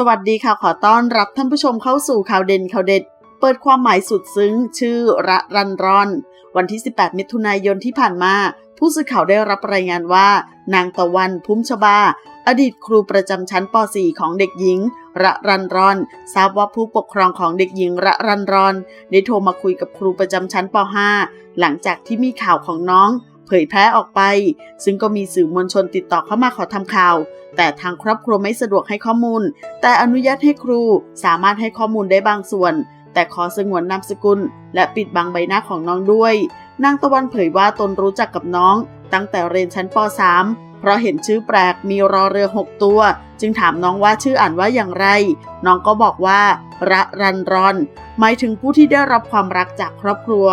สวัสดีค่ะ ขอต้อนรับท่านผู้ชมเข้าสู่ข่าวเด่นข่าวเด็ด เปิดความหมายสุดซึ้ง ชื่อระรันรอน วันที่ 18 มิถุนายนที่ผ่านมา ผู้สื่อข่าวได้รับรายงานว่า นางตะวันพุ่มชบา อดีตครูประจำชั้นป .4 ของเด็กหญิง ระรันรอน ทราบว่าผู้ปกครองของเด็กหญิงระรันรอน ได้โทรมาคุยกับครูประจำชั้นป .5 หลังจากที่มีข่าวของน้อง เผยแพร่ออกไป ซึ่งก็มีสื่อมวลชนติดต่อเข้ามาขอทำข่าว แต่ทางครอบครัวไม่สะดวกให้ข้อมูล แต่อนุญาตให้ครูสามารถให้ข้อมูลได้บางส่วน แต่ขอสงวนนามสกุล และปิดบังใบหน้าของน้องด้วย นางตะวันเผยว่าตนรู้จักกับน้อง ตั้งแต่เรียนชั้นป .3 เพราะเห็นชื่อแปลกมีรอเรือ 6 ตัว จึงถามน้องว่าชื่ออ่านว่าอย่างไร น้องก็บอกว่า ระรันรอน หมายถึงผู้ที่ได้รับความรักจากครอบครัว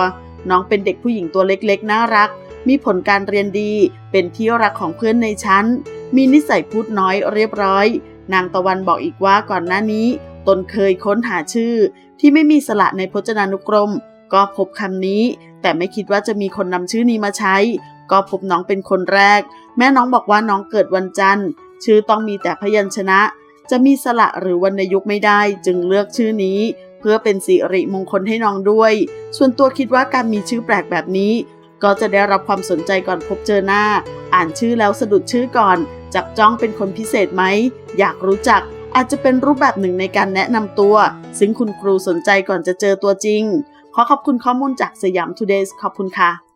น้องเป็นเด็กผู้หญิงตัวเล็กๆ น่ารัก มีผลการเรียนดี เป็นที่รักของเพื่อนในชั้น มีนิสัยพูดน้อยเรียบร้อย นางตะวันบอกอีกว่าก่อนหน้านี้ตนเคยค้นหาชื่อ ที่ไม่มีสระในพจนานุกรม ก็พบคำนี้ แต่ไม่คิดว่าจะมีคนนำชื่อนี้มาใช้ ก็พบน้องเป็นคนแรก แม่น้องบอกว่าน้องเกิดวันจันทร์ ชื่อต้องมีแต่พยัญชนะ จะมีสระหรือวรรณยุกต์ไม่ได้ จึงเลือกชื่อนี้ พื่อเป็นสิริมงคลให้น้องด้วย ส่วนตัวคิดว่าการมีชื่อแปลกแบบนี้ ก็จะได้รับความสนใจก่อนพบเจอหน้า อ่านชื่อแล้วสะดุดชื่อก่อน จับจ้องเป็นคนพิเศษไหม อยากรู้จักอาจจะเป็นรูปแบบหนึ่งในการแนะนำตัว ซึ่งคุณครูสนใจก่อนจะเจอตัวจริง ขอขอบคุณข้อมูลจากสยามทูเดย์ขอบคุณค่ะ